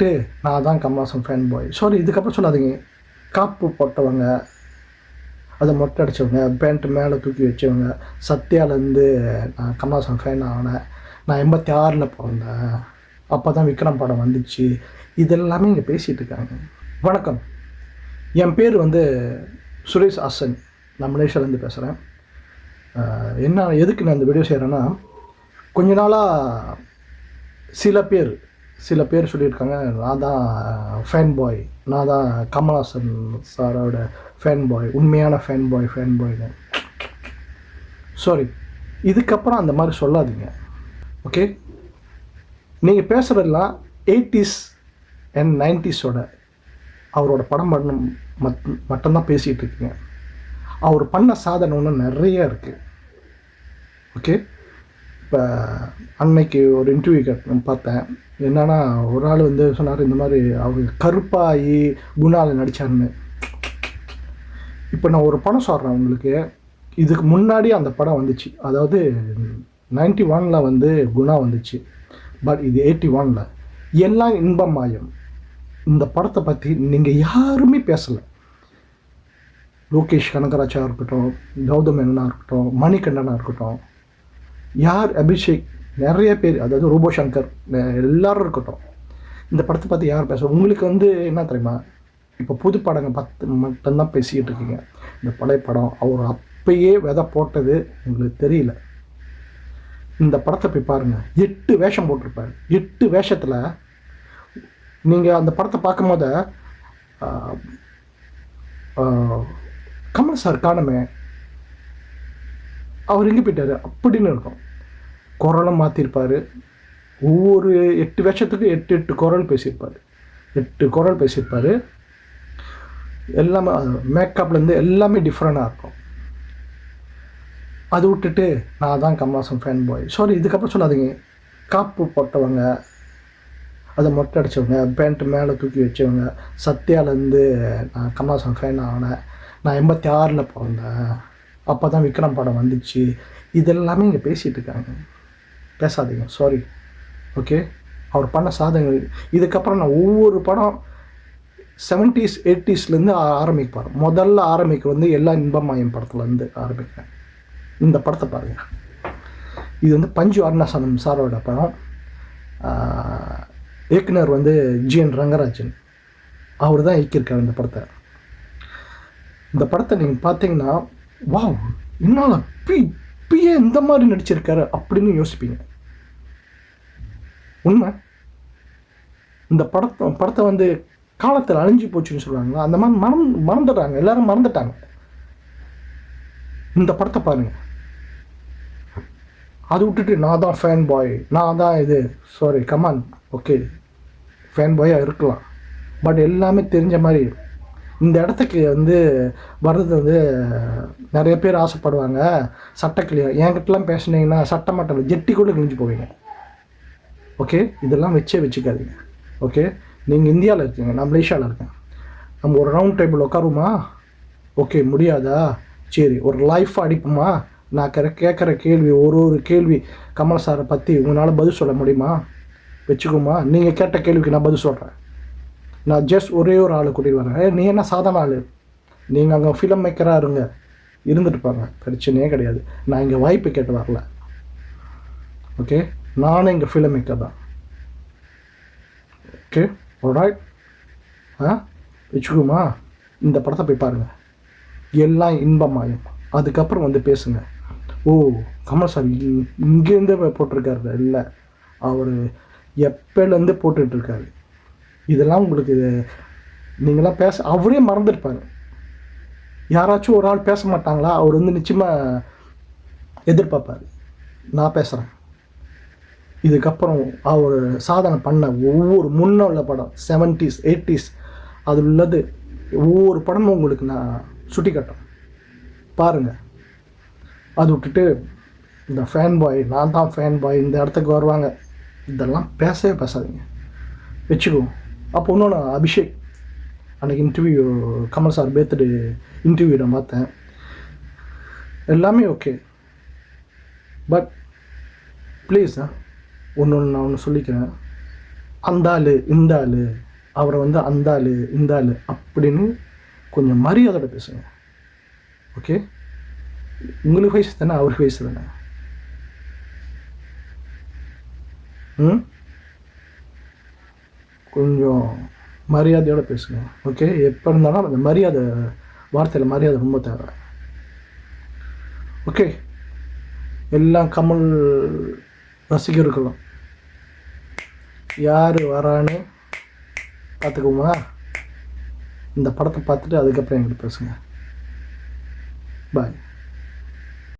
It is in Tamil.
ட்டு, நான் தான் கமல்ஹாசன் ஃபேன் பாய் சாரி இதுக்கப்புறம் சொல்லாதீங்க. காப்பு போட்டவங்க அதை மொட்டை அடித்தவங்க பேண்ட்டு மேலே தூக்கி வச்சவங்க சத்யாலேருந்து நான் கமல்ஹாசன் ஃபேன் ஆனேன். நான் எண்பத்தி ஆறில் பிறந்தேன். அப்போ தான் விக்ரம் படம் வந்துச்சு. இதெல்லாமே இங்கே பேசிகிட்டு இருக்காங்க. வணக்கம். என் பேர் வந்து சுரேஷ் ஹாசன். நான் மலேசியாலேருந்து பேசுகிறேன் என்ன எதுக்கு நான் இந்த வீடியோ செய்கிறேன்னா கொஞ்ச நாளாக சில பேர் சில பேர் சொல்லியிருக்காங்க நான் தான் ஃபேன் பாய் நான் தான் கமல்ஹாசன் சாரோட ஃபேன் பாய் உண்மையான ஃபேன் பாய் ஃபேன் பாய்னு சாரி இதுக்கப்புறம் அந்த மாதிரி சொல்லாதீங்க. ஓகே நீங்கள் பேசுகிறதெல்லாம் எயிட்டிஸ் அண்ட் நைன்டிஸோட அவரோட படம் பண்ண மட் மட்டும்தான் பேசிகிட்டு இருக்கீங்க. அவர் பண்ண சாதனை ஒன்று நிறைய இருக்குது ஓகே இப்போ அன்னைக்கு ஒரு இன்டர்வியூ கேட் பார்த்தேன். என்னன்னா ஒரு ஆள் வந்து சொன்னார் இந்த மாதிரி அவர் கருப்பாகி குணாவில் நடித்தாருன்னு இப்போ நான் ஒரு படம் சொல்கிறேன் உங்களுக்கு. இதுக்கு முன்னாடி அந்த படம் வந்துச்சு. அதாவது நைன்டி ஒனில் வந்து குணா வந்துச்சு. பட் இது எயிட்டி ஒனில் எல்லாம் இன்பம் மாயம் இந்த படத்தை பற்றி நீங்கள் யாருமே பேசலை. லோகேஷ் கனகராஜா இருக்கட்டும் கௌதம் மேனனா இருக்கட்டும் மணிகண்டனாக இருக்கட்டும் யார் அபிஷேக்? நிறைய பேர் அதாவது ரூபோ சங்கர் எல்லாரும் இருக்கட்டும். இந்த படத்தை பற்றி யார் பேச உங்களுக்கு வந்து என்ன தெரியுமா? இப்போ புது படங்க பத்து மட்டும்தான் பேசிக்கிட்டு இருக்கீங்க. இந்த பழைய படம் அவர் அப்பயே விதை போட்டது உங்களுக்கு தெரியல. இந்த படத்தை போய் பாருங்கள் எட்டு வேஷம் போட்டிருப்பாரு. எட்டு வேஷத்தில் நீங்கள் அந்த படத்தை பார்க்கும்போது கமல் சார் காணுமே. அவர் எங்கே போயிட்டார்? அப்படின்னு இருக்கும். குரலை மாற்றிருப்பார் ஒவ்வொரு எட்டு வருஷத்துக்கு எட்டு எட்டு குரல் பேசியிருப்பார். எட்டு குரல் பேசியிருப்பார். எல்லாமே மேக்கப்லேருந்து எல்லாமே டிஃப்ரெண்ட்டாக இருக்கும். அது விட்டுட்டு நான் தான் கமல்ஹாசன் ஃபேன் பாய் சாரி இதுக்கப்புறம் சொல்லாதீங்க. காப்பு போட்டவங்க அதை மொட்டை அடித்தவங்க பேண்ட் மேலே தூக்கி வச்சவங்க சத்யாலேருந்து நான் கமல்ஹாசன் ஃபேன் ஆனேன். நான் எண்பத்தி ஆறில் பிறந்தேன். அப்போ தான் விக்ரம் படம் வந்துச்சு. இதெல்லாமே இங்கே பேசிகிட்டு இருக்காங்க. பேசாதீங்க. சாரி ஓகே அவர் பண்ண சாதனைகள் இதுக்கப்புறம் நான் ஒவ்வொரு படம் செவன்ட்டீஸ் எயிட்டிஸ்லேருந்து ஆரம்பிப்பார். முதல்ல ஆரம்பிக்க வந்து எல்லா இன்பமாயம் படத்துலேருந்து ஆரம்பிக்கிறேன். இந்த படத்தை பாருங்கள் இது வந்து பஞ்சு அருணாசனம் சாரோட படம். இயக்குனர் வந்து ஜி என் ரங்கராஜன். அவர் தான் இயக்கியிருக்கார் இந்த படத்தை. இந்த படத்தை நீங்கள் பார்த்தீங்கன்னா வாவ்! என்னால் பி பிஏ இந்த மாதிரி நடிச்சிருக்காரு அப்படின்னு யோசிப்பீங்க. உண்மை? இந்த படத்தை படத்தை வந்து காலத்தில் அழிஞ்சு போச்சுன்னு சொல்லுவாங்களா? அந்த மாதிரி மறந் மறந்துடுறாங்க எல்லாரும் மறந்துட்டாங்க. இந்த படத்தை பாருங்க. அது விட்டுட்டு நான் தான் ஃபேன் பாய் நான் தான் இது sorry come on okay fan பாயாக இருக்கலாம். பட் எல்லாமே தெரிஞ்ச மாதிரி இந்த இடத்துக்கு வந்து வர்றது வந்து நிறைய பேர் ஆசைப்படுவாங்க. சட்டக்கிளியம். என்கிட்டலாம் பேசுனீங்கன்னா சட்டமட்டம் ஜெட்டிக்குள்ளே கிழிஞ்சு போவீங்க. ஓகே இதெல்லாம் வச்சே வச்சுக்காதீங்க. ஓகே நீங்கள் இந்தியாவில் இருக்கீங்க. நான் மலேசியாவில் இருக்கேன். நம்ம ஒரு ரவுண்ட் டேபிள் உட்காருமா ஓகே முடியாதா? சரி ஒரு லைஃப் அடிப்போமா? நான் கர கேட்குற கேள்வி ஒரு ஒரு கேள்வி கமல் சாரை பற்றி உங்களால் பதில் சொல்ல முடியுமா? வச்சுக்கோமா? நீங்கள் கேட்ட கேள்விக்கு நான் பதில் சொல்கிறேன் நான் ஜஸ்ட் ஒரே ஒரு ஆள் கூட்டிட்டு வரேன். நீ என்ன சாதாரண ஆள்? நீங்கள் அங்கே ஃபிலிம் மேக்கராக இருங்க. இருந்துட்டு பாருங்க. பிரச்சனையே கிடையாது. நான் இங்கே வாய்ப்பு கேட்டு வரல. ஓகே நானும் இங்கே ஃபிலிம் மேக்கர் தான். ஓகே ஒராய்ட் ஆ? வச்சுக்குமா? இந்த படத்தை போய் பாருங்கள் எல்லாம் இன்பமாயும். அதுக்கப்புறம் வந்து பேசுங்க. ஓ கமல் சார் இ- இங்கேருந்து போட்டிருக்காரு இல்லை. அவர் எப்போலேருந்து போட்டுட்ருக்காரு இதெல்லாம் உங்களுக்கு நீங்களாம் பேச அவரே மறந்துருப்பாரு. யாராச்சும் ஒரு ஆள் பேச மாட்டாங்களா? அவர் வந்து நிச்சயமாக எதிர்பார்ப்பார். நான் பேசுகிறேன் இதுக்கப்புறம் அவர் சாதனை பண்ண ஒவ்வொரு முன்ன உள்ள படம் செவன்ட்டீஸ் எயிட்டிஸ் அது உள்ளது. ஒவ்வொரு படமும் உங்களுக்கு நான் சுட்டி காட்டுறேன். பாருங்கள் அது விட்டுட்டு இந்த ஃபேன் பாய் நான் தான் ஃபேன் பாய் இந்த இடத்துக்கு வருவாங்க. இதெல்லாம் பேசவே பேசாதீங்க. வச்சுக்குவோம் அப்போ இன்னொன்று அபிஷேக். அன்றைக்கி interview Kamal sir birthday interview நான் பார்த்தேன். எல்லாமே ஓகே பட் ப்ளீஸ் ஒன்று ஒன்று நான் ஒன்று சொல்லிக்கிறேன். அந்த ஆள் இந்த ஆள் அவரை வந்து அந்த ஆள் இந்த ஆள் அப்படின்னு கொஞ்சம் மரியாதையோட பேசுங்க. ஓகே உங்களுக்கு வயசு தானே அவருக்கு வயசு தானே? ம்? கொஞ்சம் மரியாதையோடு பேசுங்க. ஓகே எப்போ இருந்தாலும் அந்த மரியாதை வார்த்தையில் மரியாதை ரொம்ப தேவை. ஓகே எல்லாம் கமல் ரசிகர்களும். யார் வரான்னு பார்த்துக்குமா இந்த படத்தை பார்த்துட்டு அதுக்கப்புறம் என்கிட்ட பேசுங்க. பாய்